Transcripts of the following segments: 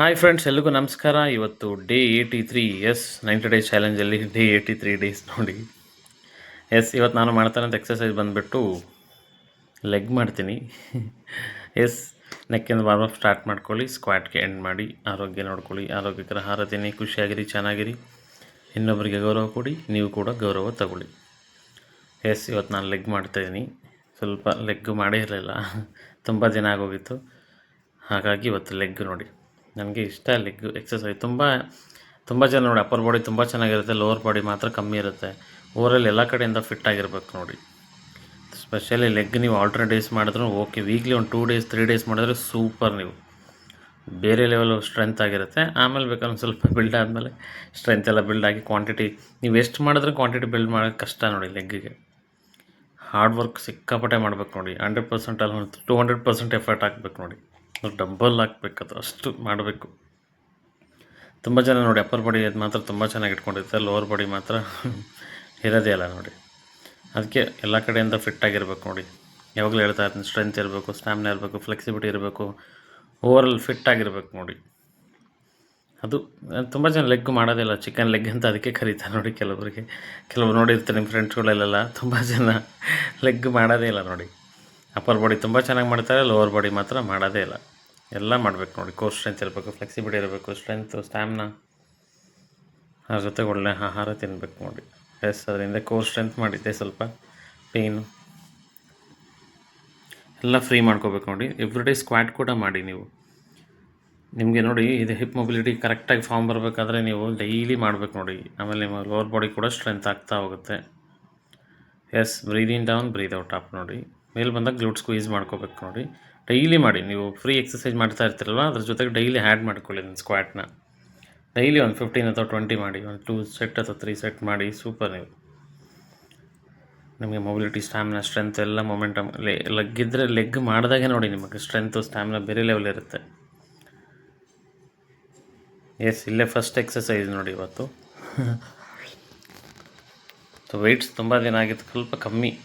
Hi friends ಎಲ್ರಿಗೂ ನಮಸ್ಕಾರ. ಇವತ್ತು day eighty three yes ninety days ಚಾಲೆಂಜಲ್ಲಿ day eighty three days ನೋಡಿ. ಎಸ್ ಇವತ್ತು ನಾನು ಮಾಡ್ತಾನಂತ ಎಕ್ಸಸೈಸ್ ಬಂದುಬಿಟ್ಟು ಲೆಗ್ ಮಾಡ್ತೀನಿ. ಎಸ್ ನೆಕ್ಕಿಂದ ಅಪ್ ಸ್ಟಾರ್ಟ್ ಮಾಡ್ಕೊಳ್ಳಿ ಸ್ಕ್ವಾಟ್ಗೆ ಎಂಡ್ ಮಾಡಿ, ಆರೋಗ್ಯ ನೋಡ್ಕೊಳ್ಳಿ, ಆರೋಗ್ಯಕರ ಆಹಾರ ತಿನ್ನಿ, ಖುಷಿಯಾಗಿರಿ, ಚೆನ್ನಾಗಿರಿ. ಇನ್ನೊಬ್ಬರಿಗೆ ಗೌರವ ಕೊಡಿ, ನೀವು ಕೂಡ ಗೌರವ ತಗೊಳ್ಳಿ. ಎಸ್ ಇವತ್ತು ನಾನು ಲೆಗ್ ಮಾಡ್ತಾಯಿದ್ದೀನಿ ಸ್ವಲ್ಪ ಲೆಗ್ ಮಾಡೇ ಇರಲಿಲ್ಲ. ತುಂಬ ದಿನ ಆಗೋಗಿತ್ತು. ಹಾಗಾಗಿ ಇವತ್ತು ಲೆಗ್ ನೋಡಿ. ನನಗೆ ಇಷ್ಟ, ಲೆಗ್ ಎಕ್ಸಸೈಸ್ ತುಂಬ ತುಂಬ ಜನ ನೋಡಿ, ಅಪ್ಪರ್ ಬಾಡಿ ತುಂಬ ಚೆನ್ನಾಗಿರುತ್ತೆ, ಲೋವರ್ ಬಾಡಿ ಮಾತ್ರ ಕಮ್ಮಿ ಇರುತ್ತೆ. ಓವರಲ್ಲಿ ಎಲ್ಲ ಕಡೆಯಿಂದ ಫಿಟ್ ಆಗಿರ್ಬೇಕು ನೋಡಿ. ಸ್ಪೆಷಲಿ ಲೆಗ್ ನೀವು ಆಲ್ಟರ್ನೇಟ್ ಡೇಸ್ ಮಾಡಿದ್ರು ಓಕೆ ವೀಕ್ಲಿ ಒಂದು ಟೂ ಡೇಸ್ ತ್ರೀ ಡೇಸ್ ಮಾಡಿದ್ರೆ ಸೂಪರ್ ನೀವು. ಬೇರೆ ಲೆವೆಲ್ ಸ್ಟ್ರೆಂತ್ ಆಗಿರುತ್ತೆ. ಆಮೇಲೆ ಬೇಕಾದ್ರೆ ಒಂದು ಸ್ವಲ್ಪ ಬಿಲ್ಡ್ ಆದಮೇಲೆ ಸ್ಟ್ರೆಂತ್ ಎಲ್ಲ ಬಿಲ್ಡ್ ಆಗಿ ಕ್ವಾಂಟಿಟಿ ನೀವು ಎಷ್ಟು ಮಾಡಿದ್ರೆ ಕ್ವಾಂಟಿಟಿ ಬಿಲ್ಡ್ ಮಾಡೋಕ್ಕೆ ಕಷ್ಟ ನೋಡಿ ಲೆಗ್ಗಿಗೆ ಹಾರ್ಡ್ ವರ್ಕ್ ಸಿಕ್ಕಾಪಟ್ಟೆ ಮಾಡ್ಬೇಕು ನೋಡಿ. ಹಂಡ್ರೆಡ್ ಪರ್ಸೆಂಟ್ ಅಲ್ಲಿ ಟೂ ಹಂಡ್ರೆಡ್ ಪರ್ಸೆಂಟ್ ಎಫರ್ಟ್ ಹಾಕ್ಬೇಕು ನೋಡಿ. ಡಬ್ಬಲ್ ಹಾಕ್ಬೇಕು ಅದು ಅಷ್ಟು ಮಾಡಬೇಕು. ತುಂಬ ಜನ ನೋಡಿ ಅಪ್ಪರ್ ಬಾಡಿ ಅದು ಮಾತ್ರ ತುಂಬ ಚೆನ್ನಾಗಿ ಇಟ್ಕೊಂಡಿರ್ತಾರೆ ಲೋವರ್ ಬಾಡಿ ಮಾತ್ರ ಇರೋದೇ ಇಲ್ಲ ನೋಡಿ. ಅದಕ್ಕೆ ಎಲ್ಲ ಕಡೆಯಿಂದ ಫಿಟ್ ಆಗಿರಬೇಕು ನೋಡಿ. ಯಾವಾಗಲೂ ಹೇಳ್ತಾ ಇರ್ತೀನಿ ಸ್ಟ್ರೆಂತ್ ಇರಬೇಕು ಸ್ಟ್ಯಾಮಿನಾ ಇರಬೇಕು ಫ್ಲೆಕ್ಸಿಬಿಲಿಟಿ ಇರಬೇಕು ಓವರಲ್ ಫಿಟ್ ಆಗಿರಬೇಕು ನೋಡಿ. ಅದು ತುಂಬ ಜನ ಲೆಗ್ ಮಾಡೋದಿಲ್ಲ ಚಿಕನ್ ಲೆಗ್ ಅಂತ ಅದಕ್ಕೆ ಕರೀತಾರೆ ನೋಡಿ ಕೆಲವರಿಗೆ. ಕೆಲವರು ನೋಡಿರ್ತಾರೆ ನಿಮ್ಮ ಫ್ರೆಂಡ್ಸ್ಗಳಲ್ಲೆಲ್ಲ ತುಂಬ ಜನ ಲೆಗ್ ಮಾಡೋದೇ ಇಲ್ಲ ನೋಡಿ. ಅಪ್ಪರ್ ಬಾಡಿ ತುಂಬ ಚೆನ್ನಾಗಿ ಮಾಡ್ತಾರೆ ಲೋವರ್ ಬಾಡಿ ಮಾತ್ರ ಮಾಡೋದೇ ಇಲ್ಲ. ಎಲ್ಲ ಮಾಡಬೇಕು ನೋಡಿ ಕೋರ್ ಸ್ಟ್ರೆಂತ್ ಇರಬೇಕು ಫ್ಲೆಕ್ಸಿಬಿಲಿಟಿ ಇರಬೇಕು ಸ್ಟ್ರೆಂತು ಸ್ಟ್ಯಾಮ್ನ ಅದ್ರ ಜೊತೆಗೆ ಒಳ್ಳೆ ಆಹಾರ ತಿನ್ನಬೇಕು ನೋಡಿ. ಎಸ್ ಅದರಿಂದ ಕೋರ್ ಸ್ಟ್ರೆಂತ್ ಮಾಡಿದ್ದೆ ಸ್ವಲ್ಪ ಪೇನು ಎಲ್ಲ ಫ್ರೀ ಮಾಡ್ಕೋಬೇಕು ನೋಡಿ. ಎವ್ರಿಡೇ ಸ್ಕ್ವಾಟ್ ಕೂಡ ಮಾಡಿ ನೀವು. ನಿಮಗೆ ನೋಡಿ, ಇದು ಹಿಪ್ ಮೊಬಿಲಿಟಿ ಕರೆಕ್ಟಾಗಿ ಫಾರ್ಮ್ ಬರಬೇಕಾದ್ರೆ ನೀವು ಡೈಲಿ ಮಾಡಬೇಕು ನೋಡಿ. ಆಮೇಲೆ ನಿಮ್ಮ ಲೋವರ್ ಬಾಡಿ ಕೂಡ ಸ್ಟ್ರೆಂತ್ ಆಗ್ತಾ ಹೋಗುತ್ತೆ. Yes breathe in down breathe out up ನೋಡಿ. ಮೇಲೆ ಬಂದಾಗ ಗ್ಲೂಟ್ ಸ್ಕ್ವೀಸ್ ಮಾಡ್ಕೋಬೇಕು ನೋಡಿ. ಡೈಲಿ ಮಾಡಿ, ನೀವು ಫ್ರೀ ಎಕ್ಸಸೈಸ್ ಮಾಡ್ತಾ ಇರ್ತೀರಲ್ವ, ಅದ್ರ ಜೊತೆಗೆ ಡೈಲಿ ಆ್ಯಡ್ ಮಾಡ್ಕೊಳ್ಳಿ ನಿಮ್ಮ ಸ್ಕ್ವಾಟ್ನ ಡೈಲಿ ಒಂದು ಫಿಫ್ಟೀನ್ ಅಥವಾ ಟ್ವೆಂಟಿ ಮಾಡಿ, ಒಂದು ಟೂ ಸೆಟ್ ಅಥವಾ ತ್ರೀ ಸೆಟ್ ಮಾಡಿ ಸೂಪರ್ ನೀವು. ನಿಮಗೆ ಮೊಬಿಲಿಟಿ ಸ್ಟ್ಯಾಮಿನಾ ಸ್ಟ್ರೆಂತ್ ಎಲ್ಲ ಮೊಮೆಂಟಮ್ ಲೆಗ್ ಇದ್ದರೆ ಲೆಗ್ ಮಾಡಿದಾಗೆ ನೋಡಿ ನಿಮಗೆ ಸ್ಟ್ರೆಂತು ಸ್ಟ್ಯಾಮಿನಾ ಬೇರೆ ಲೆವೆಲ್ ಇರುತ್ತೆ. ಎಸ್ ಇಲ್ಲೇ ಫಸ್ಟ್ ಎಕ್ಸಸೈಸ್ ನೋಡಿ ಇವತ್ತು. ವೆಯ್ಟ್ಸ್ ತುಂಬ ದಿನ ಆಗಿತ್ತು, ಸ್ವಲ್ಪ ಕಮ್ಮಿ.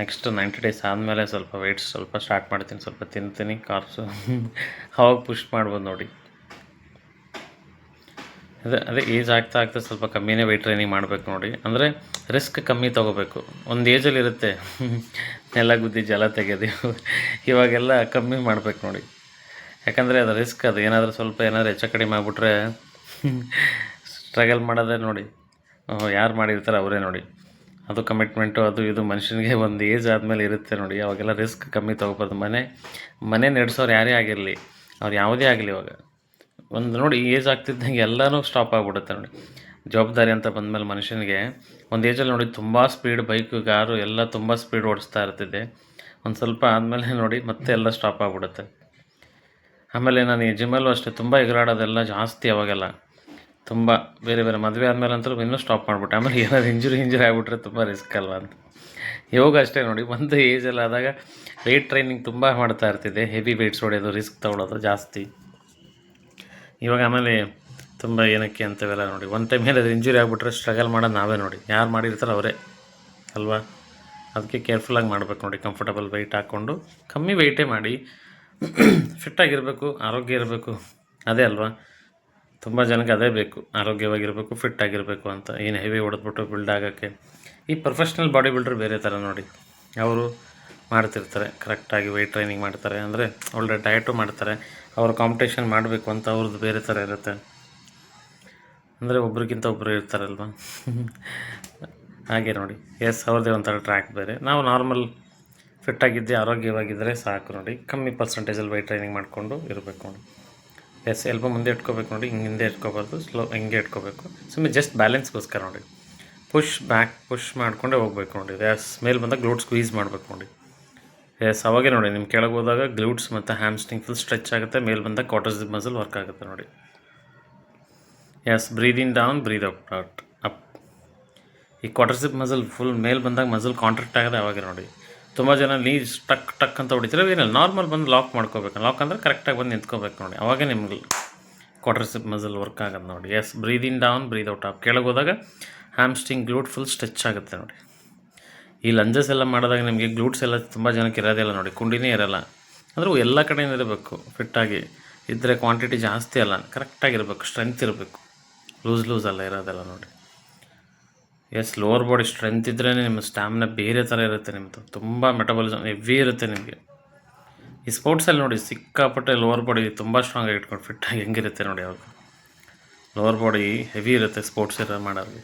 ನೆಕ್ಸ್ಟ್ ನೈಂಟಿ ಡೇಸ್ ಆದಮೇಲೆ ಸ್ವಲ್ಪ ವೆಯ್ಟ್ಸ್ ಸ್ವಲ್ಪ ಸ್ಟಾರ್ಟ್ ಮಾಡ್ತೀನಿ, ಸ್ವಲ್ಪ ತಿಂತೀನಿ ಕಾರ್ಬ್ಸು ಅವಾಗ ಪುಷ್ ಮಾಡ್ಬೋದು ನೋಡಿ. ಅದೇ ಅದೇ ಏಜ್ ಆಗ್ತಾ ಆಗ್ತಾ ಸ್ವಲ್ಪ ಕಮ್ಮಿನೇ ವೆಯ್ಟ್ ಟ್ರೈನಿಂಗ್ ಮಾಡಬೇಕು ನೋಡಿ. ಅಂದರೆ ರಿಸ್ಕ್ ಕಮ್ಮಿ ತೊಗೋಬೇಕು. ಒಂದು ಏಜಲ್ಲಿ ಇರುತ್ತೆ. ನೆಲ ಗುದ್ದಿ ಜಲ ತೆಗೆದು ಇವಾಗೆಲ್ಲ ಕಮ್ಮಿ ಮಾಡಬೇಕು ನೋಡಿ. ಯಾಕಂದರೆ ಅದು ರಿಸ್ಕ್ ಅದು. ಏನಾದರೂ ಸ್ವಲ್ಪ ಏನಾದರೂ ಹೆಚ್ಚು ಕಡಿಮೆ ಆಗ್ಬಿಟ್ರೆ ಸ್ಟ್ರಗಲ್ ಮಾಡೋದೇ ನೋಡಿ. ಯಾರು ಮಾಡಿರ್ತಾರೆ ಅವರೇ ನೋಡಿ. ಅದು ಕಮಿಟ್ಮೆಂಟು ಅದು ಇದು ಮನುಷ್ಯನಿಗೆ ಒಂದು ಏಜ್ ಆದಮೇಲೆ ಇರುತ್ತೆ ನೋಡಿ. ಅವಾಗೆಲ್ಲ ರಿಸ್ಕ್ ಕಮ್ಮಿ ತೊಗೋಬಾರ್ದು. ಮನೆ ಮನೆ ನಡೆಸೋರು ಯಾರೇ ಆಗಿರಲಿ, ಅವ್ರು ಯಾವುದೇ ಆಗಲಿ ಇವಾಗ. ಒಂದು ನೋಡಿ ಏಜ್ ಆಗ್ತಿದ್ದಂಗೆ ಎಲ್ಲನೂ ಸ್ಟಾಪ್ ಆಗಿಬಿಡುತ್ತೆ ನೋಡಿ. ಜವಾಬ್ದಾರಿ ಅಂತ ಬಂದಮೇಲೆ ಮನುಷ್ಯನಿಗೆ ಒಂದು ಏಜಲ್ಲಿ ನೋಡಿ ತುಂಬ ಸ್ಪೀಡ್ ಬೈಕು ಕಾರು ಎಲ್ಲ ತುಂಬ ಸ್ಪೀಡ್ ಓಡಿಸ್ತಾ ಇರ್ತಿದ್ದೆ. ಒಂದು ಸ್ವಲ್ಪ ಆದಮೇಲೆ ನೋಡಿ ಮತ್ತೆ ಎಲ್ಲ ಸ್ಟಾಪ್ ಆಗಿಬಿಡುತ್ತೆ. ಆಮೇಲೆ ನಾನು ಈ ಜಿಮ್ಮಲ್ಲೂ ಅಷ್ಟೇ, ತುಂಬ ಎಗರಾಡೋದೆಲ್ಲ ಜಾಸ್ತಿ ಅವಾಗೆಲ್ಲ. ತುಂಬ ಬೇರೆ ಬೇರೆ ಮದುವೆ ಆದಮೇಲೆ ಅಂತೂ ಇನ್ನೂ ಸ್ಟಾಪ್ ಮಾಡಿಬಿಟ್ಟೆ. ಆಮೇಲೆ ಏನಾದ್ರು ಇಂಜುರಿ ಇಂಜುರಿ ಆಗಿಬಿಟ್ರೆ ತುಂಬ ರಿಸ್ಕ್ ಅಲ್ವಾ ಅಂತ. ಯೋಗ ಅಷ್ಟೇ ನೋಡಿ, ಒಂದು ಏಜಲ್ಲಿ ಆದಾಗ ವೆಯ್ಟ್ ಟ್ರೈನಿಂಗ್ ತುಂಬ ಮಾಡ್ತಾ ಇರ್ತಿದ್ದೆ. ಹೆವಿ ವೆಯ್ಟ್ಸ್ ಹೊಡೆಯೋದು ರಿಸ್ಕ್ ತೊಗೊಳೋದು ಜಾಸ್ತಿ. ಇವಾಗ ಆಮೇಲೆ ತುಂಬ ಏನಕ್ಕೆ ಅಂತವೆಲ್ಲ ನೋಡಿ ಒನ್ ಟೈಮ್ ಏನಾದ್ರು ಇಂಜುರಿ ಆಗಿಬಿಟ್ರೆ ಸ್ಟ್ರಗಲ್ ಮಾಡೋದು ನಾವೇ ನೋಡಿ. ಯಾರು ಮಾಡಿರ್ತಾರೆ ಅವರೇ, ಅಲ್ವಾ? ಅದಕ್ಕೆ ಕೇರ್ಫುಲ್ಲಾಗಿ ಮಾಡಬೇಕು ನೋಡಿ ಕಂಫರ್ಟಬಲ್ ವೆಯ್ಟ್ ಹಾಕ್ಕೊಂಡು ಕಮ್ಮಿ ವೆಯ್ಟೇ ಮಾಡಿ ಫಿಟ್ಟಾಗಿರಬೇಕು ಆರೋಗ್ಯ ಇರಬೇಕು, ಅದೇ ಅಲ್ವಾ? ತುಂಬ ಜನಕ್ಕೆ ಅದೇ ಬೇಕು. ಆರೋಗ್ಯವಾಗಿರಬೇಕು ಫಿಟ್ ಆಗಿರಬೇಕು ಅಂತ. ಏನು ಹೆವಿ ಹೊಡೆದ್ಬಿಟ್ಟು ಬಿಲ್ಡ್ ಆಗೋಕ್ಕೆ. ಈ ಪ್ರೊಫೆಷ್ನಲ್ ಬಾಡಿ ಬಿಲ್ಡ್ರು ಬೇರೆ ಥರ ನೋಡಿ. ಅವರು ಮಾಡ್ತಿರ್ತಾರೆ. ಕರೆಕ್ಟಾಗಿ ವೆಯ್ಟ್ ಟ್ರೈನಿಂಗ್ ಮಾಡ್ತಾರೆ. ಅಂದರೆ ಒಳ್ಳೆ ಡಯಟು ಮಾಡ್ತಾರೆ. ಅವರು ಕಾಂಪಿಟೇಷನ್ ಮಾಡಬೇಕು ಅಂತ ಅವ್ರದ್ದು ಬೇರೆ ಥರ ಇರುತ್ತೆ. ಅಂದರೆ ಒಬ್ರಿಗಿಂತ ಒಬ್ಬರು ಇರ್ತಾರಲ್ವ? ಹಾಗೆ ನೋಡಿ. ಎಸ್ ಅವ್ರದ್ದೇ ಒಂಥರ ಟ್ರ್ಯಾಕ್ ಬೇರೆ. ನಾವು ನಾರ್ಮಲ್ ಫಿಟ್ಟಾಗಿದ್ದೆ ಆರೋಗ್ಯವಾಗಿದ್ದರೆ ಸಾಕು ನೋಡಿ. ಕಮ್ಮಿ ಪರ್ಸೆಂಟೇಜಲ್ಲಿ ವೆಯ್ಟ್ ಟ್ರೈನಿಂಗ್ ಮಾಡಿಕೊಂಡು ಇರಬೇಕು ನೋಡಿ. ಎಸ್ ಎಲ್ಬೋ ಮುಂದೆ ಇಟ್ಕೋಬೇಕು ನೋಡಿ ಹಿಂಗೆ ಹಿಂದೆ ಇಟ್ಕೋಬಾರ್ದು ಸ್ಲೋ ಹಿಂಗೆ ಇಟ್ಕೋಬೇಕು. ಸುಮ್ಮನೆ ಜಸ್ಟ್ ಬ್ಯಾಲೆನ್ಸ್ಗೋಸ್ಕರ ನೋಡಿ. ಪುಷ್ ಬ್ಯಾಕ್ ಪುಷ್ ಮಾಡಿಕೊಂಡೇ ಹೋಗ್ಬೇಕು ನೋಡಿ. ಎಸ್ ಮೇಲೆ ಬಂದಾಗ ಗ್ಲೂಟ್ ಸ್ಕ್ವೀಸ್ ಮಾಡಬೇಕು ನೋಡಿ. ಎಸ್ ಅವಾಗೆ ನೋಡಿ ನಿಮ್ಮ ಕೆಳಗೆ ಹೋದಾಗ ಗ್ಲೂಟ್ಸ್ ಮತ್ತು ಹ್ಯಾಮ್ಸ್ಟಿಂಗ್ ಫುಲ್ ಸ್ಟ್ರೆಚ್ ಆಗುತ್ತೆ, ಮೇಲೆ ಬಂದಾಗ ಕ್ವಾಟರ್ಸ್ ಮಸಲ್ ವರ್ಕ್ ಆಗುತ್ತೆ ನೋಡಿ. Yes breathe down breathe up out up ಈ ಕ್ವಾಟರ್ಸಿಪ್ ಮಸಲ್ ಫುಲ್ ಮೇಲೆ ಬಂದಾಗ ಮಸಲ್ ಕಾಂಟ್ರಾಕ್ಟ್ ಆಗಿದೆ ಅವಾಗೆ ನೋಡಿ. ತುಂಬ ಜನ ನೀರು ಟಕ್ ಟಕ್ ಅಂತ ಹೊಡಿತಾರೆ. ಏನಿಲ್ಲ ನಾರ್ಮಲ್ ಬಂದು ಲಾಕ್ ಮಾಡ್ಕೋಬೇಕು. ಲಾಕ್ ಅಂದರೆ ಕರೆಕ್ಟಾಗಿ ಬಂದು ನಿಂತ್ಕೋಬೇಕು ನೋಡಿ. ಅವಾಗ ನಿಮ್ಗೆ ಕ್ವಾಟರ್ಸಿಪ್ ಮಸಲ್ ವರ್ಕ್ ಆಗೋದು ನೋಡಿ. Yes breathe down breathe out off ಕೆಳಗೆ ಹೋದಾಗ ಹ್ಯಾಮ್ಸ್ಟಿಂಗ್ ಗ್ಲೂಟ್ ಫುಲ್ ಸ್ಟ್ರೆಚ್ ಆಗುತ್ತೆ ನೋಡಿ. ಈ ಲಂಜಸ್ ಎಲ್ಲ ಮಾಡಿದಾಗ ನಿಮಗೆ ಗ್ಲೂಟ್ಸ್ ಎಲ್ಲ ತುಂಬ ಜನಕ್ಕೆ ಇರೋದಿಲ್ಲ ನೋಡಿ. ಕುಂಡಿನೇ ಇರೋಲ್ಲ. ಅಂದರೆ ಎಲ್ಲ ಕಡೆಯಿಂದ ಇರಬೇಕು. ಫಿಟ್ಟಾಗಿ ಇದ್ದರೆ ಕ್ವಾಂಟಿಟಿ ಜಾಸ್ತಿ ಅಲ್ಲ. ಕರೆಕ್ಟಾಗಿರಬೇಕು ಸ್ಟ್ರೆಂತ್ ಇರಬೇಕು. ಲೂಸ್ ಲೂಸ್ ಅಲ್ಲ ಇರೋದೆಲ್ಲ ನೋಡಿ. ಎಸ್ ಲೋವರ್ ಬಾಡಿ ಸ್ಟ್ರೆಂತ್ ಇದ್ರೇ ನಿಮ್ಮ ಸ್ಟ್ಯಾಮಿನ ಬೇರೆ ಥರ ಇರುತ್ತೆ ನಿಮ್ಮದು ತುಂಬ ಮೆಟಬಾಲಿಸಮ್ ಹೆವಿ ಇರುತ್ತೆ ನಿಮಗೆ. ಈ ಸ್ಪೋರ್ಟ್ಸಲ್ಲಿ ನೋಡಿ ಸಿಕ್ಕಾಪಟ್ಟೆ ಲೋವರ್ ಬಾಡಿ ತುಂಬ ಸ್ಟ್ರಾಂಗ್ ಆಗಿ ಇಟ್ಕೊಂಡು ಫಿಟ್ಟಾಗಿ ಹೆಂಗಿರುತ್ತೆ ನೋಡಿ ಅವಾಗ ಲೋವರ್ ಬಾಡಿ ಹೆವಿ ಇರುತ್ತೆ ಸ್ಪೋರ್ಟ್ಸ್ ಇರೋ ಮಾಡೋರಿಗೆ.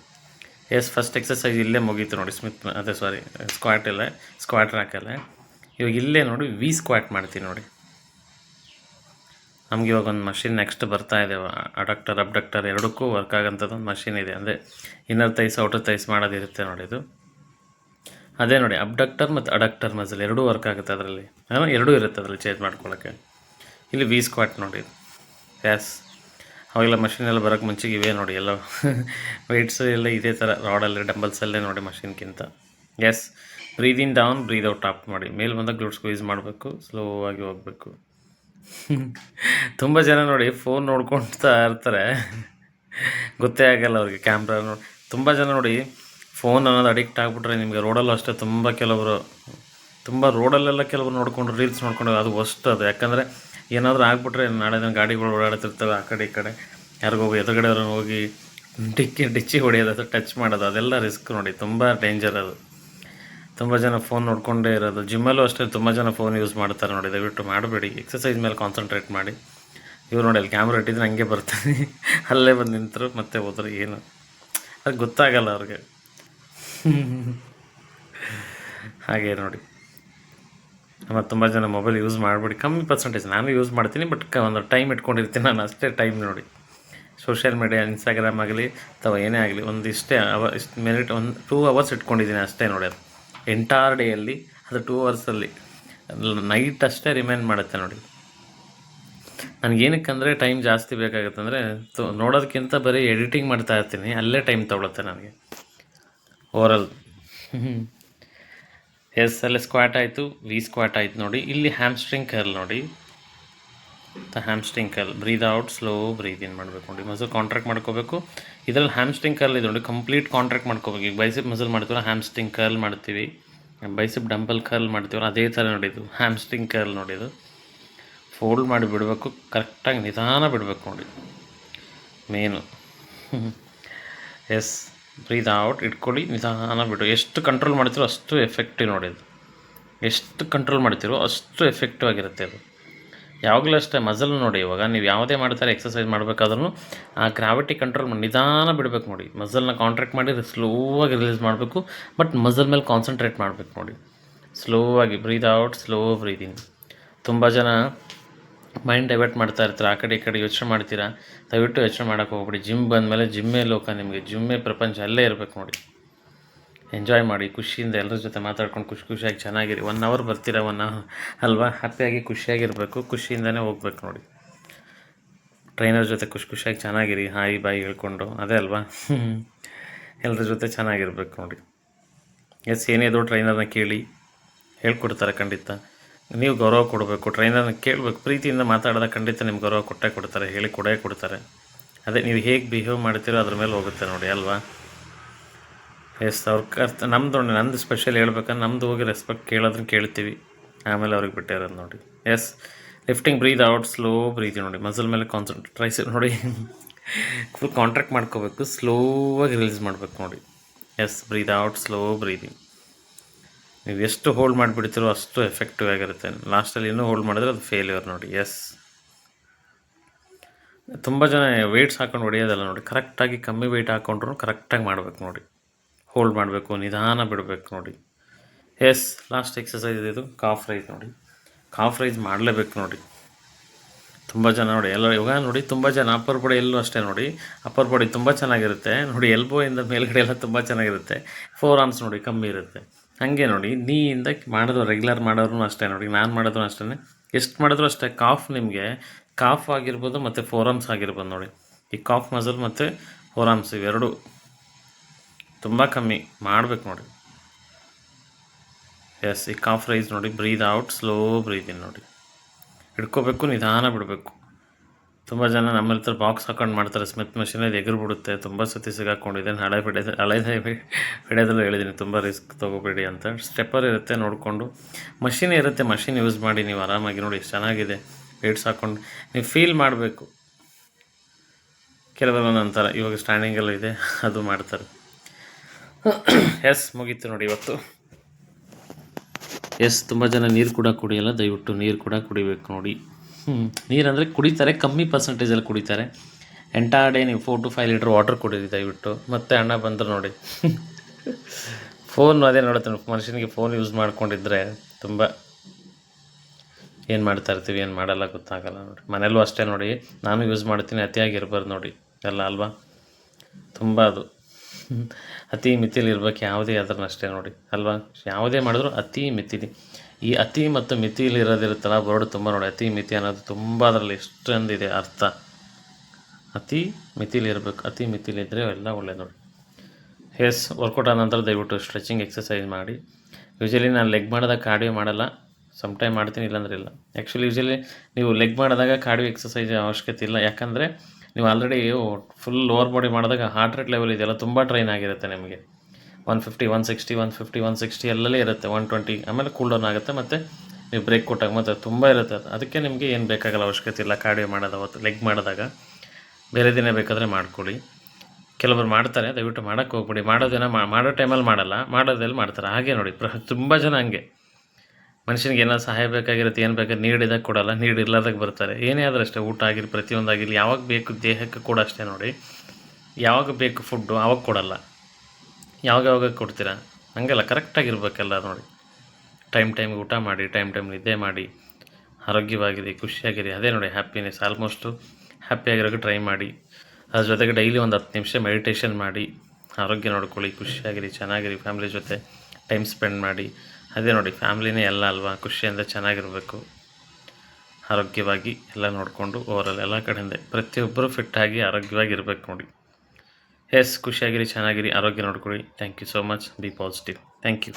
ಎಸ್ ಫಸ್ಟ್ ಎಕ್ಸಸೈಸ್ ಇಲ್ಲೇ ಮುಗೀತು ನೋಡಿ ಸ್ಮಿತ್ ಅದೇ ಸಾರಿ ಸ್ಕ್ವಾಟ್ ಇಲ್ಲ ಸ್ಕ್ವಾಟ್ ರಾಕಲ್ಲ ಇವಾಗ ಇಲ್ಲೇ ನೋಡಿ ವಿ ಸ್ಕ್ವಾಟ್ ಮಾಡ್ತೀನಿ ನೋಡಿ. ನಮ್ಗೆ ಇವಾಗ ಒಂದು ಮಷಿನ್ ನೆಕ್ಸ್ಟ್ ಬರ್ತಾ ಇದೆ. ಅಡಕ್ಟರ್ ಅಬ್ಡಕ್ಟರ್ ಎರಡಕ್ಕೂ ವರ್ಕ್ ಆಗೋಂಥದ್ದು ಒಂದು ಮಷಿನ್ ಇದೆ. ಅಂದರೆ ಇನ್ನರ್ ತೈಸ್ ಔಟರ್ ತೈಸ್ ಮಾಡೋದಿರುತ್ತೆ ನೋಡಿ ಇದು. ಅದೇ ನೋಡಿ ಅಬ್ಡಕ್ಟರ್ ಮತ್ತು ಅಡಕ್ಟರ್ ಮಸಲ್ ಎರಡೂ ವರ್ಕ್ ಆಗುತ್ತೆ ಅದರಲ್ಲಿ. ಎರಡೂ ಇರುತ್ತೆ ಅದರಲ್ಲಿ ಚೇಂಜ್ ಮಾಡ್ಕೊಳ್ಳೋಕ್ಕೆ ಇಲ್ಲಿ ವಿ ಸ್ಕ್ವಾಟ್ ನೋಡಿ ಎಸ್ ಅವಾಗೆಲ್ಲ ಎಲ್ಲ ಬರೋಕ್ಕೆ ಮುಂಚೆಗೆ ಇವೇ ನೋಡಿ ಎಲ್ಲ. ವೆಯ್ಟ್ಸ್ ಎಲ್ಲ ಇದೇ ಥರ ರಾಡಲ್ಲಿ ಡಂಬಲ್ಸಲ್ಲೇ ನೋಡಿ ಮಷಿನ್ಗಿಂತ yes breathe in down breathe out top ಮಾಡಿ ಮೇಲೆ ಬಂದಾಗ ಗ್ಲೂಟ್ಸ್ ಸ್ಕ್ವೀಸ್ ಮಾಡಬೇಕು ಸ್ಲೋ ಆಗಿ ಹೋಗಬೇಕು. ತುಂಬ ಜನ ನೋಡಿ ಫೋನ್ ನೋಡ್ಕೊತಾ ಇರ್ತಾರೆ. ಗೊತ್ತೇ ಆಗಲ್ಲ ಅವ್ರಿಗೆ ಕ್ಯಾಮ್ರಾ ನೋಡಿ, ತುಂಬ ಜನ ನೋಡಿ ಫೋನ್ ಅನ್ನೋದು ಅಡಿಕ್ಟ್ ಆಗಿಬಿಟ್ರೆ ನಿಮಗೆ ರೋಡಲ್ಲೂ ಅಷ್ಟೇ ತುಂಬ ಕೆಲವರು, ತುಂಬ ರೋಡಲ್ಲೆಲ್ಲ ಕೆಲವರು ನೋಡಿಕೊಂಡು ರೀಲ್ಸ್ ನೋಡ್ಕೊಂಡು ಅದು ವಸ್ಟ್ ಅದು. ಯಾಕಂದರೆ ಏನಾದರೂ ಆಗಿಬಿಟ್ರೆ ನಾಳೆ ದಿನ ಗಾಡಿಗಳು ಓಡಾಡ್ತಿರ್ತವೆ ಆ ಕಡೆ ಈ ಕಡೆ. ಯಾರಿಗೋಗಿ ಎದುರುಗಡೆ ಹೋಗಿ ಡಿಕ್ಕಿ, ಡಿಚ್ಚಿ ಹೊಡೆಯೋದು ಅಥವಾ ಟಚ್ ಮಾಡೋದು, ಅದೆಲ್ಲ ರಿಸ್ಕ್ ನೋಡಿ. ತುಂಬ ಡೇಂಜರ್ ಅದು. ತುಂಬ ಜನ ಫೋನ್ ನೋಡ್ಕೊಂಡೇ ಇರೋದು. ಜಿಮ್ಮಲ್ಲೂ ಅಷ್ಟೇ ತುಂಬ ಜನ ಫೋನ್ ಯೂಸ್ ಮಾಡ್ತಾರೆ ನೋಡಿ, ದಯವಿಟ್ಟು ಮಾಡಬೇಡಿ. ಎಕ್ಸಸೈಸ್ ಮೇಲೆ ಕಾನ್ಸಂಟ್ರೇಟ್ ಮಾಡಿ. ಇವ್ರು ನೋಡಿ, ಅಲ್ಲಿ ಕ್ಯಾಮ್ರಾ ಇಟ್ಟಿದ್ರೆ ಹಂಗೆ ಬರ್ತಾನೆ ಅಲ್ಲೇ ಬಂದು ನಿಂತರು, ಮತ್ತೆ ಹೋದ್ರು, ಏನು? ಅದು ಗೊತ್ತಾಗಲ್ಲ ಅವ್ರಿಗೆ. ಹಾಗೆ ನೋಡಿ. ಮತ್ತು ತುಂಬ ಜನ ಮೊಬೈಲ್ ಯೂಸ್ ಮಾಡಿಬಿಡಿ. ಕಮ್ಮಿ ಪರ್ಸೆಂಟೇಜ್ ನಾನು ಯೂಸ್ ಮಾಡ್ತೀನಿ ಬಟ್ ಒಂದು ಟೈಮ್ ಇಟ್ಕೊಂಡಿರ್ತೀನಿ ನಾನು ಅಷ್ಟೇ ಟೈಮ್ ನೋಡಿ. ಸೋಷಿಯಲ್ ಮೀಡಿಯಾ ಇನ್ಸ್ಟಾಗ್ರಾಮ್ ಆಗಲಿ, ಅಥವಾ ಏನೇ ಆಗಲಿ ಒಂದು ಇಷ್ಟೇ ಅವ ಇಷ್ಟು ಮಿನಿಟ್ ಒಂದು ಟೂ ಅವರ್ಸ್ ಇಟ್ಕೊಂಡಿದ್ದೀನಿ ಅಷ್ಟೇ ನೋಡಿ ಅದು. ಎಂಟಾರ್ ಡೇಯಲ್ಲಿ ಅದು ಟೂ ಅವರ್ಸಲ್ಲಿ ನೈಟ್ ಅಷ್ಟೇ ರಿಮೈನ್ ಮಾಡುತ್ತೆ ನೋಡಿ. ನನಗೇನಕ್ಕಂದರೆ ಟೈಮ್ ಜಾಸ್ತಿ ಬೇಕಾಗುತ್ತೆ ಅಂದರೆ ನೋಡೋದಕ್ಕಿಂತ ಬರೀ ಎಡಿಟಿಂಗ್ ಮಾಡ್ತಾ ಇರ್ತೀನಿ, ಅಲ್ಲೇ ಟೈಮ್ ತೊಗೊಳುತ್ತೆ ನನಗೆ. ಓವರಲ್ ಎಸ್ ಅಲ್ಲೇ ಸ್ಕ್ವಾಟ್ ಆಯಿತು ವಿ ಸ್ಕ್ವಾಟ್ ಆಯ್ತು ನೋಡಿ, ಇಲ್ಲಿ ಹ್ಯಾಮ್ಸ್ಟ್ರಿಂಗ್ ಕರ್ಲ್ ನೋಡಿ. Hamstring curl breathe out slow breathe in ಮಾಡಬೇಕು ನೋಡಿ. ಮಸಲ್ ಕಾಂಟ್ರಾಕ್ಟ್ ಮಾಡ್ಕೋಬೇಕು. ಇದರಲ್ಲಿ ಹ್ಯಾಮ್ಸ್ಟ್ರಿಂಗ್ ಕರ್ಲ್ ಇದೆ ನೋಡಿ. ಕಂಪ್ಲೀಟ್ ಕಾಂಟ್ರಾಕ್ಟ್ ಮಾಡ್ಕೋಬೇಕು. ಈಗ ಬೈಸಿಪ್ ಮಸಲ್ ಮಾಡ್ತೀವಲ್ಲ ಹ್ಯಾಮ್ಸ್ಟಿಂಗ್ ಕರ್ಲ್ ಮಾಡ್ತೀವಿ. ಬೈಸಿಪ್ ಡಂಬಲ್ ಕರ್ಲ್ ಮಾಡ್ತೀವಲ್ಲ, ಅದೇ ಥರ ನೋಡಿದ್ದು ಹ್ಯಾಮ್ಸ್ಟಿಂಗ್ ಕರ್ಲ್ ನೋಡಿದ್ದು ಫೋಲ್ಡ್ ಮಾಡಿ ಬಿಡಬೇಕು. ಕರೆಕ್ಟಾಗಿ ನಿಧಾನ ಬಿಡಬೇಕು ನೋಡಿ. ಮೇನು ಎಸ್ ಬ್ರೀದ್ ಔಟ್ ಇಟ್ಕೊಳ್ಳಿ, ನಿಧಾನ ಬಿಡು. ಎಷ್ಟು ಕಂಟ್ರೋಲ್ ಮಾಡ್ತೀರೋ ಅಷ್ಟು ಎಫೆಕ್ಟಿವ್ ನೋಡಿ ಅದು ಎಷ್ಟು ಕಂಟ್ರೋಲ್ ಮಾಡ್ತೀರೋ ಅಷ್ಟು ಎಫೆಕ್ಟಿವ್ ಆಗಿರುತ್ತೆ ಅದು. ಯಾವಾಗಲೂ ಅಷ್ಟೇ ಮಸಲ್ ನೋಡಿ ಇವಾಗ. ನೀವು ಯಾವುದೇ ಮಾಡ್ತಾರೆ ಎಕ್ಸಸೈಸ್ ಮಾಡಬೇಕಾದ್ರೂ ಆ ಗ್ರಾವಿಟಿ ಕಂಟ್ರೋಲ್ ಮಾಡಿ ನಿಧಾನ ಬಿಡಬೇಕು ನೋಡಿ. ಮಸಲ್ನ ಕಾಂಟ್ರಾಕ್ಟ್ ಮಾಡಿ ಸ್ಲೋವಾಗಿ ರಿಲೀಸ್ ಮಾಡಬೇಕು ಬಟ್ ಮಸಲ್ ಮೇಲೆ ಕಾನ್ಸಂಟ್ರೇಟ್ ಮಾಡಬೇಕು ನೋಡಿ. ಸ್ಲೋ ಆಗಿ ಬ್ರೀದ್ ಔಟ್ ಸ್ಲೋ ಬ್ರೀದಿಂಗ್ ತುಂಬ ಜನ ಮೈಂಡ್ ಡೈವರ್ಟ್ ಮಾಡ್ತಾ ಇರ್ತಾರೆ. ಆ ಕಡೆ ಈ ಕಡೆ ಯೋಚನೆ ಮಾಡ್ತೀರಾ? ದಯವಿಟ್ಟು ಯೋಚನೆ ಮಾಡೋಕೆ ಹೋಗ್ಬಿಡಿ. ಜಿಮ್ ಬಂದಮೇಲೆ ಜಿಮ್ಮೇ ಲೋಕ ನಿಮಗೆ. ಜಿಮ್ಮೇ ಪ್ರಪಂಚ ಅಲ್ಲೇ ಇರಬೇಕು ನೋಡಿ. ಎಂಜಾಯ್ ಮಾಡಿ, ಖುಷಿಯಿಂದ ಎಲ್ಲರ ಜೊತೆ ಮಾತಾಡ್ಕೊಂಡು ಖುಷಿ ಖುಷಿಯಾಗಿ ಚೆನ್ನಾಗಿರಿ. ಒನ್ ಅವರ್ ಬರ್ತೀರ ಒನ್ ಅಲ್ವಾ? ಹ್ಯಾಪಿಯಾಗಿ, ಖುಷಿಯಾಗಿರಬೇಕು. ಖುಷಿಯಿಂದನೇ ಹೋಗ್ಬೇಕು ನೋಡಿ. ಟ್ರೈನರ್ ಜೊತೆ ಖುಷಿ ಖುಷಿಯಾಗಿ ಚೆನ್ನಾಗಿರಿ. ಹಾಯಿ, ಬಾಯಿ ಹೇಳ್ಕೊಂಡು. ಅದೇ ಅಲ್ವಾ? ಎಲ್ಲರ ಜೊತೆ ಚೆನ್ನಾಗಿರ್ಬೇಕು ನೋಡಿ. ಎಸ್ ಏನೇದು ಟ್ರೈನರ್ನ ಕೇಳಿ ಹೇಳ್ಕೊಡ್ತಾರೆ ಖಂಡಿತ. ನೀವು ಗೌರವ ಕೊಡಬೇಕು. ಟ್ರೈನರ್ನ ಕೇಳಬೇಕು. ಪ್ರೀತಿಯಿಂದ ಮಾತಾಡಿದಾಗ ಖಂಡಿತ ನಿಮ್ಗೆ ಗೌರವ ಕೊಟ್ಟೇ ಕೊಡ್ತಾರೆ. ಹೇಳಿ ಕೊಡೇ ಕೊಡ್ತಾರೆ. ಅದೇ, ನೀವು ಹೇಗೆ ಬಿಹೇವ್ ಮಾಡ್ತೀರೋ ಅದ್ರ ಮೇಲೆ ಹೋಗುತ್ತೆ ನೋಡಿ, ಅಲ್ವಾ? ಎಸ್ ಅವ್ರ ಕರ್ತ ನಮ್ದು ನೋಡಿ, ನಂದು ಸ್ಪೆಷಲ್ ಹೇಳ್ಬೇಕಂದ್ರೆ ನಮ್ದು ಹೋಗಿ ರೆಸ್ಪೆಕ್ಟ್ ಕೇಳೋದನ್ನ ಕೇಳ್ತೀವಿ. ಆಮೇಲೆ ಅವ್ರಿಗೆ ಬಿಟ್ಟಿರೋದು ನೋಡಿ. Yes lifting breathe out slow breathe ನೋಡಿ. ಮಸಲ್ ಮೇಲೆ ಕಾನ್ಸಂಟ್ರೇಟ್ ಟ್ರೈಸ್ ನೋಡಿ. ಫುಲ್ ಕಾಂಟ್ರಾಕ್ಟ್ ಮಾಡ್ಕೋಬೇಕು ಸ್ಲೋವಾಗಿ ರಿಲೀಸ್ ಮಾಡಬೇಕು ನೋಡಿ. Yes breathe out slow breathing ನೀವು ಎಷ್ಟು ಹೋಲ್ಡ್ ಮಾಡಿಬಿಡ್ತೀರೋ ಅಷ್ಟು ಎಫೆಕ್ಟಿವ್ ಆಗಿರುತ್ತೆ. ಲಾಸ್ಟಲ್ಲಿ ಇನ್ನೂ ಹೋಲ್ಡ್ ಮಾಡಿದ್ರೆ ಅದು ಫೇಲ್ಯೂರ್ ನೋಡಿ. ಎಸ್ ತುಂಬ ಜನ ವೆಯ್ಟ್ಸ್ ಹಾಕೊಂಡು ಹೊಡೆಯೋದಲ್ಲ ನೋಡಿ. ಕರೆಕ್ಟಾಗಿ ಕಮ್ಮಿ ವೆಯ್ಟ್ ಹಾಕ್ಕೊಂಡ್ರು ಕರೆಕ್ಟಾಗಿ ಮಾಡಬೇಕು ನೋಡಿ. ಹೋಲ್ಡ್ ಮಾಡಬೇಕು, ನಿಧಾನ ಬಿಡಬೇಕು ನೋಡಿ. ಎಸ್ ಲಾಸ್ಟ್ ಎಕ್ಸಸೈಸ್ ಇದು ಕಾಫ್ ರೈಸ್ ನೋಡಿ. ಕಾಫ್ ರೈಸ್ ಮಾಡಲೇಬೇಕು ನೋಡಿ. ತುಂಬ ಜನ ನೋಡಿ, ಎಲ್ಲ ಇವಾಗ ನೋಡಿ, ತುಂಬ ಜನ ಅಪ್ಪರ್ ಬಾಡಿ ಎಲ್ಲೂ ಅಷ್ಟೇ ನೋಡಿ. ಅಪ್ಪರ್ ಬಾಡಿ ತುಂಬ ಚೆನ್ನಾಗಿರುತ್ತೆ. ನೋಡಿ ಎಲ್ಬೋಯಿಂದ ಮೇಲ್ಗಡೆ ಎಲ್ಲ ತುಂಬ ಚೆನ್ನಾಗಿರುತ್ತೆ. ಫೋರ್ ಆರ್ಮ್ಸ್ ನೋಡಿ ಕಮ್ಮಿ ಇರುತ್ತೆ. ಹಾಗೆ ನೋಡಿ ನೀಯಿಂದ ಮಾಡಿದ್ರು ರೆಗ್ಯುಲರ್ ಮಾಡೋರು ಅಷ್ಟೇ ನೋಡಿ. ನಾನು ಮಾಡೋದು ಅಷ್ಟೇ ಎಷ್ಟು ಮಾಡಿದ್ರು ಅಷ್ಟೇ ಕಾಫ್ ನಿಮಗೆ ಕಾಫ್ ಆಗಿರ್ಬೋದು ಮತ್ತು ಫೋರ್ ಆರ್ಮ್ಸ್ ಆಗಿರ್ಬೋದು ನೋಡಿ. ಈ ಕಾಫ್ ಮಸಲ್ ಮತ್ತು ಫೋರ್ ಆರ್ಮ್ಸ್ ಇವೆರಡು. ತುಂಬ ಕಮ್ಮಿ ಮಾಡಬೇಕು ನೋಡಿ. ಎಸ್ ಈ ಕಾಫ್ ರೈಸ್ ನೋಡಿ breathe out slow breathe in ನೋಡಿ. ಹಿಡ್ಕೋಬೇಕು, ನಿಧಾನ ಬಿಡಬೇಕು. ತುಂಬ ಜನ ನಮ್ಮ ಹತ್ರ ಬಾಕ್ಸ್ ಹಾಕೊಂಡು ಮಾಡ್ತಾರೆ ಸ್ಮಿತ್ ಮಷೀನ್ ಅದು ಎಗರು ಬಿಡುತ್ತೆ ತುಂಬ ಸತಿ ಸಿಗಾಕೊಂಡಿದೆ, ಹಳೆ ಬಿಡೋದು ಹಳೆದೇ ಬಿಡೋದಲ್ಲೂ ಹೇಳಿದ್ದೀನಿ ತುಂಬ ರಿಸ್ಕ್ ತೊಗೋಬೇಡಿ ಅಂತ. ಸ್ಟೆಪ್ಪರ್ ಇರುತ್ತೆ ನೋಡಿಕೊಂಡು. ಮಷಿನ್ ಇರುತ್ತೆ ಮಷೀನ್ ಯೂಸ್ ಮಾಡಿ ನೀವು ಆರಾಮಾಗಿ ನೋಡಿ ಎಷ್ಟು ಚೆನ್ನಾಗಿದೆ. ವೇಟ್ಸ್ ಹಾಕ್ಕೊಂಡು ನೀವು ಫೀಲ್ ಮಾಡಬೇಕು. ಕೆಲವರು ನಂತರ ಇವಾಗ ಸ್ಟ್ಯಾಂಡಿಂಗಲ್ಲೂ ಇದೆ, ಅದು ಮಾಡ್ತಾರೆ. ಎಸ್, ಮುಗೀತು ನೋಡಿ ಇವತ್ತು. ಎಸ್, ತುಂಬ ಜನ ನೀರು ಕೂಡ ಕುಡಿಯಲ್ಲ, ದಯವಿಟ್ಟು ನೀರು ಕೂಡ ಕುಡಿಬೇಕು ನೋಡಿ. ಹ್ಞೂ ನೀರಂದರೆ ಕುಡಿತಾರೆ, ಕಮ್ಮಿ ಪರ್ಸೆಂಟೇಜಲ್ಲಿ ಕುಡಿತಾರೆ. ಎಂಟೈರ್ ಡೇ ನೀವು four to five litre water ಕುಡೀರಿ ದಯವಿಟ್ಟು. ಮತ್ತೆ ಅಣ್ಣ ಬಂದರು ನೋಡಿ. ಫೋನ್ ಅದೇ ನೋಡುತ್ತೆ, ಮನುಷ್ಯನಿಗೆ ಫೋನ್ ಯೂಸ್ ಮಾಡ್ಕೊಂಡಿದ್ರೆ ತುಂಬ ಏನು ಮಾಡ್ತಾ ಇರ್ತೀವಿ, ಏನು ಮಾಡಲ್ಲ ಗೊತ್ತಾಗಲ್ಲ ನೋಡಿ. ಮನೆಯಲ್ಲೂ ಅಷ್ಟೇ ನೋಡಿ. ನಾನು ಯೂಸ್ ಮಾಡ್ತೀನಿ, ಅತಿಯಾಗಿ ಅತಿಯಾಗಿರ್ಬಾರ್ದು ನೋಡಿ. ಎಲ್ಲ ಅಲ್ವಾ? ತುಂಬ ಅದು. ಅತಿ ಮಿತಿಲಿ ಇರ್ಬೇಕು, ಯಾವುದೇ ಅದ್ರನ್ನ ಅಷ್ಟೇ ನೋಡಿ, ಅಲ್ವಾ? ಯಾವುದೇ ಮಾಡಿದ್ರು ಅತಿ ಮಿತಿಲಿ. ಈ ಅತಿ ಮತ್ತು ಮಿತಿಲಿ ಇರೋದಿರುತ್ತಲ್ಲ ಬರೋಡು ತುಂಬ ನೋಡಿ, ಅತಿ ಮಿತಿ ಅನ್ನೋದು ತುಂಬ ಅದರಲ್ಲಿ ಎಷ್ಟೊಂದಿದೆ ಅರ್ಥ. ಅತಿ ಮಿತಿಲಿ ಇರಬೇಕು, ಅತಿ ಮಿತಿಲಿ ಇದ್ದರೆ ಎಲ್ಲ ಒಳ್ಳೇದು ನೋಡಿ. ಎಸ್, ವರ್ಕೌಟ್ ಆದ ನಂತರ ದಯವಿಟ್ಟು ಸ್ಟ್ರೆಚಿಂಗ್ ಎಕ್ಸಸೈಸ್ ಮಾಡಿ. ಯೂಶಲಿ ನಾನು ಲೆಗ್ ಮಾಡಿದಾಗ ಕಾರ್ಡಿಯೋ ಮಾಡಲ್ಲ ಸಮ್ ಟೈಮ್ ಮಾಡ್ತೀನಿ ಇಲ್ಲಾಂದ್ರೆ ಇಲ್ಲ. ಆ್ಯಕ್ಚುಲಿ ಯೂಶಲಿ ನೀವು ಲೆಗ್ ಮಾಡಿದಾಗ ಕಾರ್ಡಿಯೋ ಎಕ್ಸಸೈಸ್ ಅವಶ್ಯಕತೆ ಇಲ್ಲ. ಯಾಕಂದರೆ ನೀವು ಆಲ್ರೆಡಿ ಫುಲ್ ಲೋವರ್ ಬಾಡಿ ಮಾಡಿದಾಗ ಹಾರ್ಟ್ ರೇಟ್ ಲೆವೆಲ್ ಇದೆಯಲ್ಲ ತುಂಬ ಟ್ರೈನ್ ಆಗಿರುತ್ತೆ ನಿಮಗೆ. One fifty one sixty one fifty one sixty ಎಲ್ಲೇ ಇರುತ್ತೆ ಒನ್ ಟ್ವೆಂಟಿ ಆಮೇಲೆ ಕೂಲ್ ಡೌನ್ ಆಗುತ್ತೆ ಮತ್ತು ನೀವು ಬ್ರೇಕ್ ಕೊಟ್ಟಾಗ ಮತ್ತು ತುಂಬ ಇರುತ್ತೆ. ಅದು ಅದಕ್ಕೆ ನಿಮಗೆ ಏನು ಬೇಕಾಗಲ್ಲ ಅವಶ್ಯಕತೆ ಇಲ್ಲ ಕಾರ್ಡಿಯೋ ಮಾಡೋದು ಅವತ್ತು ಲೆಗ್ ಮಾಡಿದಾಗ. ಬೇರೆ ದಿನ ಬೇಕಾದರೆ ಮಾಡ್ಕೊಳ್ಳಿ. ಕೆಲವರು ಮಾಡ್ತಾರೆ, ದಯವಿಟ್ಟು ಮಾಡೋಕ್ಕೆ ಹೋಗ್ಬಿಡಿ. ಮಾಡೋದೇನೋ ಮಾಡೋ ಟೈಮಲ್ಲಿ ಮಾಡಲ್ಲ ಮಾಡೋದ್ರಲ್ಲಿ ಮಾಡ್ತಾರೆ. ಹಾಗೆ ನೋಡಿ, ಪ್ರ, ತುಂಬ ಜನ ಹಂಗೆ. ಮನುಷ್ಯನಿಗೆ ಏನೋ ಸಹಾಯ ಬೇಕಾಗಿರುತ್ತೆ, ಏನು ಬೇಕಾದ್ರೆ ನೀಡಿದಾಗ ಕೊಡಲ್ಲ ನೀಡಿರ್ಲಾರ್ದಾಗ ಬರ್ತಾರೆ. ಏನೇ ಆದರೂ ಅಷ್ಟೇ, ಊಟ ಆಗಿರಲಿ, ಪ್ರತಿಯೊಂದಾಗಿರಲಿ, ಯಾವಾಗ ಬೇಕು ದೇಹಕ್ಕೆ ಕೂಡ ಅಷ್ಟೇ ನೋಡಿ. ಯಾವಾಗ ಬೇಕು ಫುಡ್ಡು ಆವಾಗ ಕೊಡಲ್ಲ. ಯಾವಾಗ ಯಾವಾಗ ಕೊಡ್ತೀರಾ? ಹಂಗೆಲ್ಲ ಕರೆಕ್ಟಾಗಿರ್ಬೇಕಲ್ಲ ನೋಡಿ. ಟೈಮ್ ಟೈಮ್ಗೆ ಊಟ ಮಾಡಿ, ಟೈಮ್ ಟೈಮ್ ನಿದ್ದೆ ಮಾಡಿ, ಆರೋಗ್ಯವಾಗಿರಿ, ಖುಷಿಯಾಗಿರಿ, ಅದೇ ನೋಡಿ ಹ್ಯಾಪಿನೆಸ್ ಆಲ್ಮೋಸ್ಟು ಹ್ಯಾಪಿಯಾಗಿರೋಕ್ಕೆ ಟ್ರೈ ಮಾಡಿ. ಅದ್ರ ಜೊತೆಗೆ ಡೈಲಿ ಒಂದು ಹತ್ತು ನಿಮಿಷ ಮೆಡಿಟೇಷನ್ ಮಾಡಿ, ಆರೋಗ್ಯ ನೋಡ್ಕೊಳ್ಳಿ, ಖುಷಿಯಾಗಿರಿ, ಚೆನ್ನಾಗಿರಿ ಫ್ಯಾಮಿಲಿ ಜೊತೆ ಟೈಮ್ ಸ್ಪೆಂಡ್ ಮಾಡಿ. ಅದೇ ನೋಡಿ, ಫ್ಯಾಮ್ಲಿನೇ ಎಲ್ಲ ಅಲ್ವಾ? ಖುಷಿಯಿಂದ ಚೆನ್ನಾಗಿರಬೇಕು. ಆರೋಗ್ಯವಾಗಿ ಎಲ್ಲ ನೋಡಿಕೊಂಡು ಓವರಾಲ್ ಎಲ್ಲ ಕಡೆಯಿಂದ ಪ್ರತಿಯೊಬ್ಬರು ಫಿಟ್ಟಾಗಿ ಆರೋಗ್ಯವಾಗಿ ಇರಬೇಕು ನೋಡಿ. ಎಸ್ ಖುಷಿಯಾಗಿರಿ, ಚೆನ್ನಾಗಿರಿ, ಆರೋಗ್ಯ ನೋಡ್ಕೊಳ್ಳಿ. Thank you so much be positive thank you